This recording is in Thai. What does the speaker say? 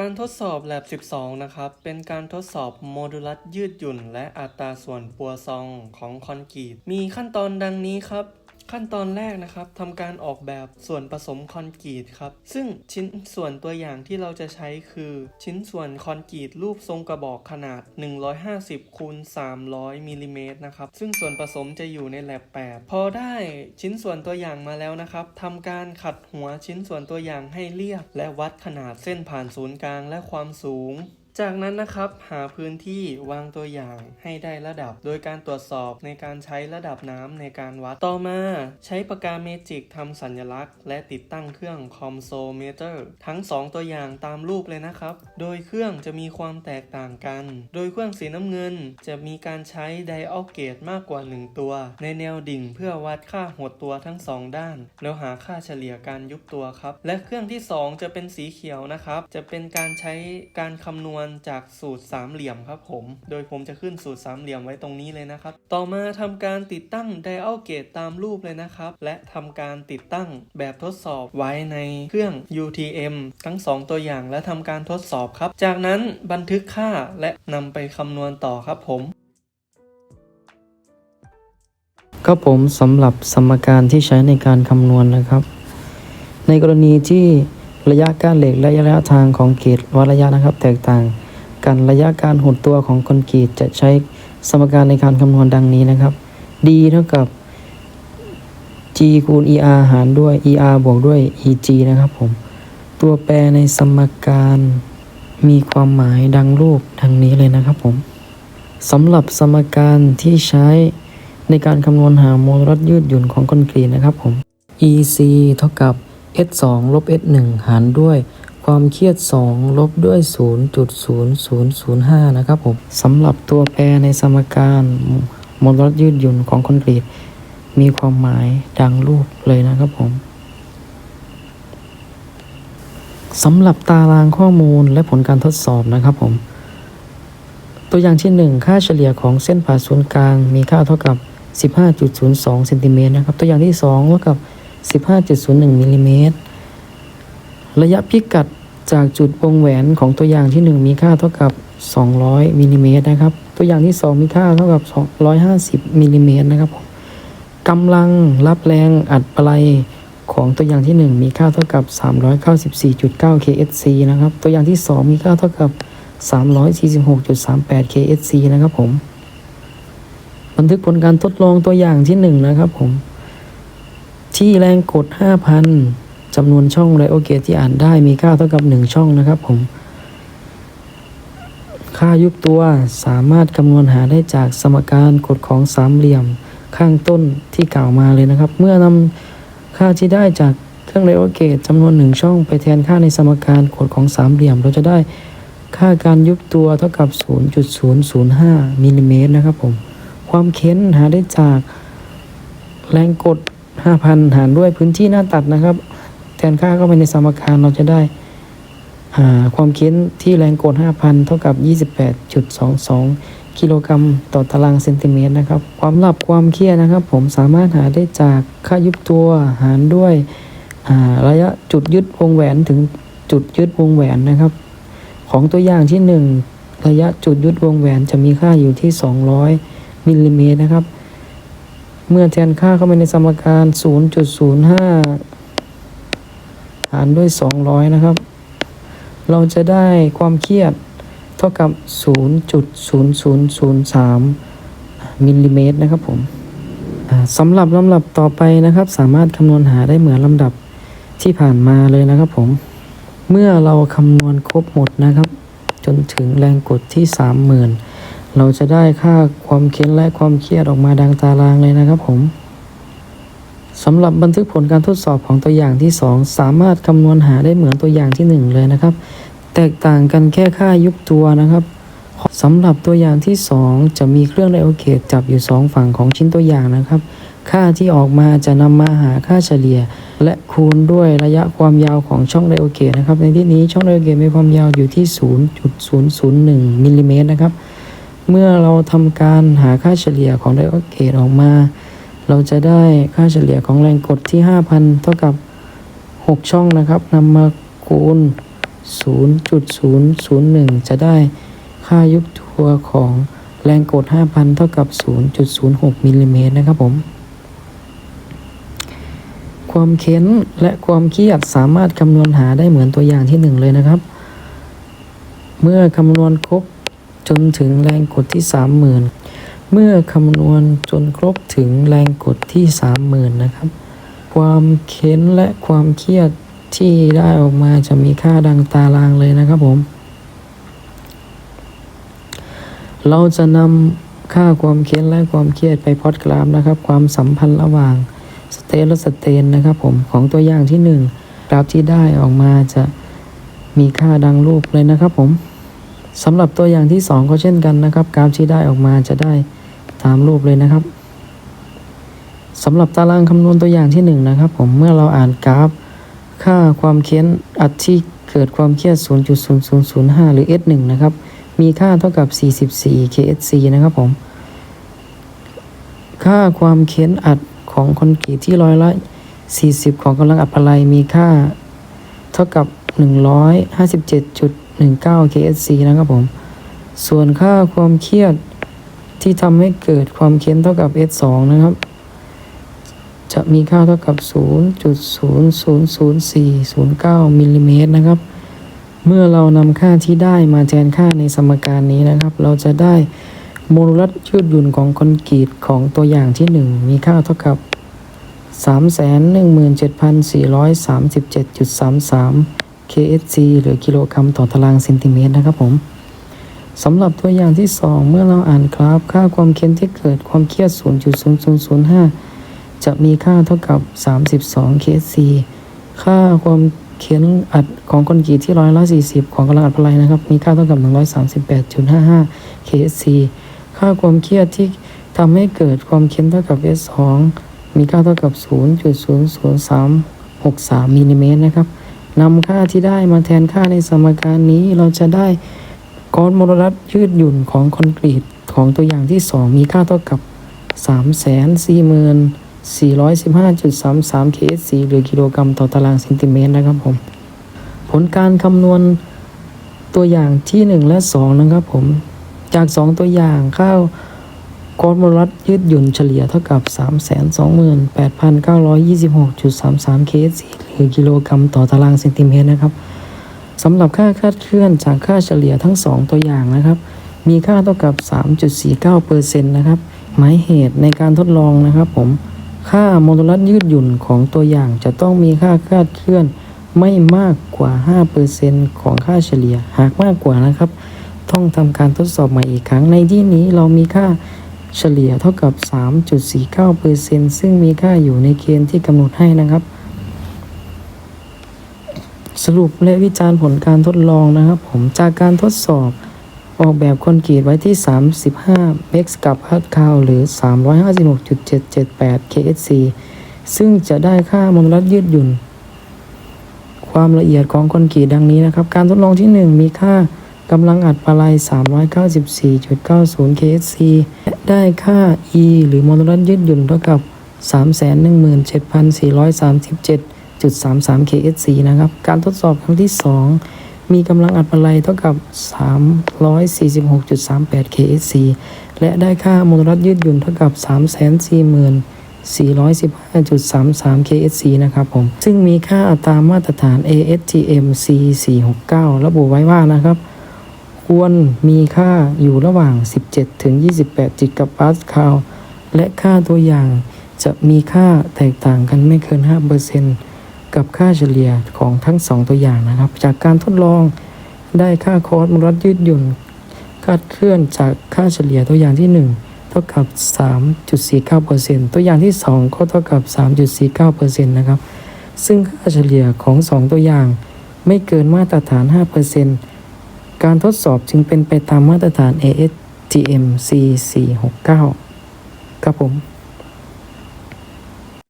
การทดสอบแ a บ12 นะครับ เป็นการทดสอบโมดูลัสยืดหยุ่น และอัตราส่วนปัวซองของคอนกรีต มีขั้นตอนดังนี้ครับ ขั้นตอนแรกนะครับทำการออกแบบส่วนผสมคอนกรีตครับ ซึ่งชิ้นส่วนตัวอย่างที่เราจะใช้คือ ชิ้นส่วนคอนกรีตรูปทรงกระบอกขนาด 150คูณ300มิลลิเมตรนะครับ ซึ่งส่วนผสมจะอยู่ในแลบ8พอได้ชิ้นส่วนตัวอย่างมาแล้วนะครับทำการขัดหัวชิ้นส่วนตัวอย่างให้เรียบ และวัดขนาดเส้นผ่านศูนย์กลางและความสูง จากนั้นนะครับหาพื้นที่วางตัวอย่างให้ได้ระดับ โดยการตรวจสอบในการใช้ระดับน้ำในการวัดต่อมา ใช้ปากกาเมจิกทำสัญลักษณ์ และติดตั้งเครื่องคอมโซเมเตอร์ทั้ง 2 ตัวอย่างตามรูปเลยนะครับ โดยเครื่องจะมีความแตกต่างกัน โดยเครื่องสีน้ำเงิน จะมีการใช้ไดอัลเกตมากกว่า 1 ตัว ในแนวดิ่งเพื่อวัดค่าหดตัวทั้ง 2 ด้าน แล้วหาค่าเฉลี่ยการยุบตัวครับและเครื่องที่ 2 จะเป็นสีเขียวนะครับจะเป็นการใช้การคำนวณจากสูตรสามเหลี่ยมครับผม โดยผมจะขึ้นสูตรสามเหลี่ยมไว้ตรงนี้เลยนะครับ ต่อมาทำการติดตั้งไดอัลเกตตามรูปเลยนะครับ และทำการติดตั้งแบบทดสอบไว้ในเครื่อง UTM ทั้ง 2 ตัวอย่างและทำการทดสอบครับ จากนั้นบันทึกค่าและนำไปคำนวณต่อครับผมครับผมสำหรับสมการที่ใช้ในการคำนวณนะครับ ในกรณีที่ ระยะก้านเหล็กและระยะทางของกรีดวัดระยะนะครับ แตกต่างกันระยะการหดตัวของคอนกรีตจะใช้สมการในการคำนวณดังนี้นะครับ d เท่ากับ g คูณ er หารด้วย er บวกด้วย eg นะครับผม ตัวแปรในสมการมีความหมายดังรูปดังนี้เลยนะครับผมสำหรับสมการที่ใช้ในการคำนวณหาโมลรัดยืดหยุ่นของคอนกรีตนะครับผม EC เท่ากับ S 2ลบ S 1หารด้วยความเครียด 2 ลบด้วย 0.0005 นะครับผมสำหรับตัวแปรในสมการโมลรัยืดหยุ่นของคอนกรีต มีความหมายดังรูปเลยนะครับผมสำหรับตารางข้อมูลและผลการทดสอบนะครับผม ตัวอย่างที่ 1 ค่าเฉลี่ยของเส้นผ่าศูนย์กลาง มีค่าเท่ากับ 15.02เซนติเมตรนะครับ ตัวอย่างที่2เท่ากับ 15.01มิลลิเมตรระยะพิกัดจากจุดวงแหวนของตัวอย่างที่ 1 มีค่าเท่ากับ 200มิลลิเมตรนะครับ ตัวอย่างที่ 2 มีค่าเท่ากับ150มิลลิเมตรนะครับผมกำลังรับแรงอัดปลัยของตัวอย่างที่ 1 มีค่าเท่ากับ 394.9 kSc นะครับ ตัวอย่างที่ 2 มีค่าเท่ากับ 346.38 kSc นะครับผม บันทึกผลการทดลองตัวอย่างที่ 1 นะครับผม ที่แรงกด 5,000จำนวนช่องไดโอเกตที่อ่านได้มีค่าเท่ากับ 1 ช่องนะครับผม ค่ายุบตัวสามารถคำนวณหาได้จากสมการกฎของสามเหลี่ยมข้างต้นที่กล่าวมาเลยนะครับ เมื่อนำค่าที่ได้จากเครื่องไดโอเกตจำนวนหนึ่งช่องไปแทนค่าในสมการกฎของสามเหลี่ยม เราจะได้ค่าการยุบตัวเท่ากับ 0.005มิลลิเมตรนะครับผม ความเค้นหาได้จากแรงกด 5,000 หารด้วยพื้นที่หน้าตัดนะครับ แทนค่าเข้าไปในสมการเราจะได้ความเค้นที่แรงกด 5,000 เท่ากับ 28.22 กิโลกรัมต่อตารางเซนติเมตรนะครับ ความลับความเครียดนะครับ ผมสามารถหาได้จากค่ายุบตัวหารด้วยระยะจุดยึดวงแหวนถึงจุดยึดวงแหวนนะครับ ของตัวอย่างที่ 1 ระยะจุดยุดวงแหวนจะมีค่าอยู่ที่ 200มิลลิเมตรนะครับ เมื่อแทนค่าเข้าไปในสมการ 0.05 หารด้วย 200 นะครับ เราจะได้ความเครียดเท่ากับ 0.0003 มิลลิเมตรนะครับผมสำหรับลำดับต่อไปนะครับ สามารถคำนวณหาได้เหมือนลำดับที่ผ่านมาเลยนะครับผม เมื่อเราคำนวณครบหมดนะครับ จนถึงแรงกดที่ 30,000 เราจะได้ค่าความเค้นและความเครียดออกมาดังตารางเลยนะครับผมสำหรับบันทึกผลการทดสอบของตัวอย่างที่ 2 สามารถคำนวณหาได้เหมือนตัวอย่างที่ 1 เลยนะครับ แตกต่างกันแค่ค่ายุบตัวนะครับสำหรับตัวอย่างที่ 2 จะมีเครื่องไดโอเกตจับอยู่ 2 ฝั่งของชิ้นตัวอย่างนะครับ ค่าที่ออกมาจะนำมาหาค่าเฉลี่ย และคูณด้วยระยะความยาวของช่องไดโอเกตนะครับ ในที่นี้ช่องไดโอเกตมีความยาวอยู่ที่ 0.001มิลลิเมตรนะครับ เมื่อเราทำการหาค่าเฉลี่ยของไดโอเกตออกมา เราจะได้ค่าเฉลี่ยของแรงกดที่ 5,000 เท่ากับ 6 ช่องนะครับนำมาคูณ 0.001 จะได้ค่ายุบตัวของแรงกด 5,000 เท่ากับ 0.06มิลลิเมตรนะครับผม ความเค้นและความเครียดสามารถคำนวณหาได้เหมือนตัวอย่างที่ 1 เลยนะครับ เมื่อคำนวณครบ จนถึงแรงกดที่ 30,000 เมื่อคำนวณจนครบถึงแรงกดที่ 30,000 นะครับ ความเค้นและความเครียดที่ได้ออกมาจะมีค่าดังตารางเลยนะครับผม เราจะนำค่าความเค้นและความเครียดไปพอตกราฟนะครับ ความสัมพันธ์ระหว่างสเตทและสเตนนะครับผมของตัวอย่างที่ 1 กราฟที่ได้ออกมาจะมีค่าดังรูปเลยนะครับผม สำหรับตัวอย่างที่ 2 ก็เช่นกันนะครับ กราฟที่ได้ออกมาจะได้ตามรูปเลยนะครับสำหรับตารางคำนวณตัวอย่างที่ 1 นะครับ ผมเมื่อเราอ่านกราฟ ค่าความเค้นอัดที่เกิดความเครียด 0.0005 หรือ S1 นะครับ มีค่าเท่ากับ 44 KSC นะครับผม ค่าความเค้นอัดของคอนกรีตที่ร้อยละ 40 ของกำลังอัดพลัยมีค่าเท่ากับ 19 KSC นะครับผม ส่วนค่าความเครียดที่ทำให้เกิดความเค้นเท่ากับ S2 นะครับ จะมีค่าเท่ากับ 0.0000409มิลลิเมตรนะครับ เมื่อเรานำค่าที่ได้มาแทนค่าในสมการนี้นะครับ เราจะได้โมดูลัสยืดหยุ่นของคอนกรีตของตัวอย่างที่ 1 มีค่าเท่ากับ317,437.33 KSC หรือกิโลกรัมต่อตารางเซนติเมตรนะครับผมสำหรับตัวอย่างที่ 2 เมื่อเราอ่านกราฟค่าความเค้นที่เกิดความเครียด 0.0005 จะมีค่าเท่ากับ 32 KSC ค่าความเค้นอัดของคอนกรีตที่ร้อยละ 40 ของกำลังอัดพลัยนะครับ มีค่าเท่ากับ 138.55 KSC ค่าความเครียดที่ทำให้เกิดความเค้นเท่ากับ S2 มีค่าเท่ากับ 0.00363มิลลิเมตรนะครับ นำค่าที่ได้มาแทนค่าในสมการนี้เราจะได้ก้อนมโนลัสยืดหยุ่นของคอนกรีตของตัวอย่างที่ 2 มีค่าเท่ากับ 340,415.33 KSC หรือกิโลกรัมต่อตารางเซนติเมตรนะครับผม ผลการคำนวณตัวอย่างที่ 1 และ 2 นะครับผม จาก 2 ตัวอย่างข้าวกอสมลัสยืดหยุ่นเฉลี่ยเท่ากับ 328,926.33 KSC หรือกิโลกรัมต่อตารางเซนติเมตรนะครับสำหรับค่าคาดเคลื่อนจากค่าเฉลี่ยทั้ง 2 ตัวอย่างนะครับ มีค่าเท่ากับ 3.49%นะครับหมายเหตุในการทดลองนะครับผมค่าโมดูลัสยืดหยุ่นของตัวอย่างจะต้องมีค่าคาดเคลื่อนไม่มากกว่า 5%ของค่าเฉลี่ย หากมากกว่านะครับ ต้องทำการทดสอบใหม่อีกครั้ง ในที่นี้เรามีค่าเฉลี่ยเท่ากับ 3.49%ซึ่งมีค่าอยู่ในเกณฑ์ที่กำหนดให้นะครับ สรุปและวิจารณ์ผลการทดลองนะครับผมจากการทดสอบออกแบบคอนกรีตไว้ที่ 35เมกส์กับฮัตคาวหรือ 356.778 KSC ซึ่งจะได้ค่าโมลลัสยืดหยุ่น ความละเอียดของคอนกรีตดังนี้นะครับ การทดลองที่ 1 มีค่ากำลังอัดปลาย 394.90 KSC และได้ค่า E หรือโมลลัสยืดหยุ่นเท่ากับ 317,437 6.33 KSC นะครับ การทดสอบครั้งที่ 2 มีกำลังอัดปลายเท่ากับ 346.38 KSC และได้ค่าโมลลัสยืดหยุ่นเท่ากับ 3,415.33 KSC นะครับผม ซึ่งมีค่าอัตรามาตรฐาน ASTM C469 ระบุไว้ว่านะครับ ควรมีค่าอยู่ระหว่าง 17ถึง28 จิกะปาสคาลและค่าตัวอย่างจะมีค่าแตกต่างกันไม่เกิน 5% กับค่าเฉลี่ยของทั้ง 2 ตัวอย่างนะครับ จากการทดลองได้ค่าคอร์สมลรัดยืดหยุ่นคาดเคลื่อนจากค่าเฉลี่ยตัวอย่างที่ 1 เท่ากับ 3.49%ตัวอย่างที่ 2 ก็เท่ากับ 3.49%นะครับ ซึ่งค่าเฉลี่ยของ 2 ตัวอย่างไม่เกินมาตรฐาน 5%การทดสอบจึงเป็นไปตามมาตรฐาน ASTM C469 ครับผม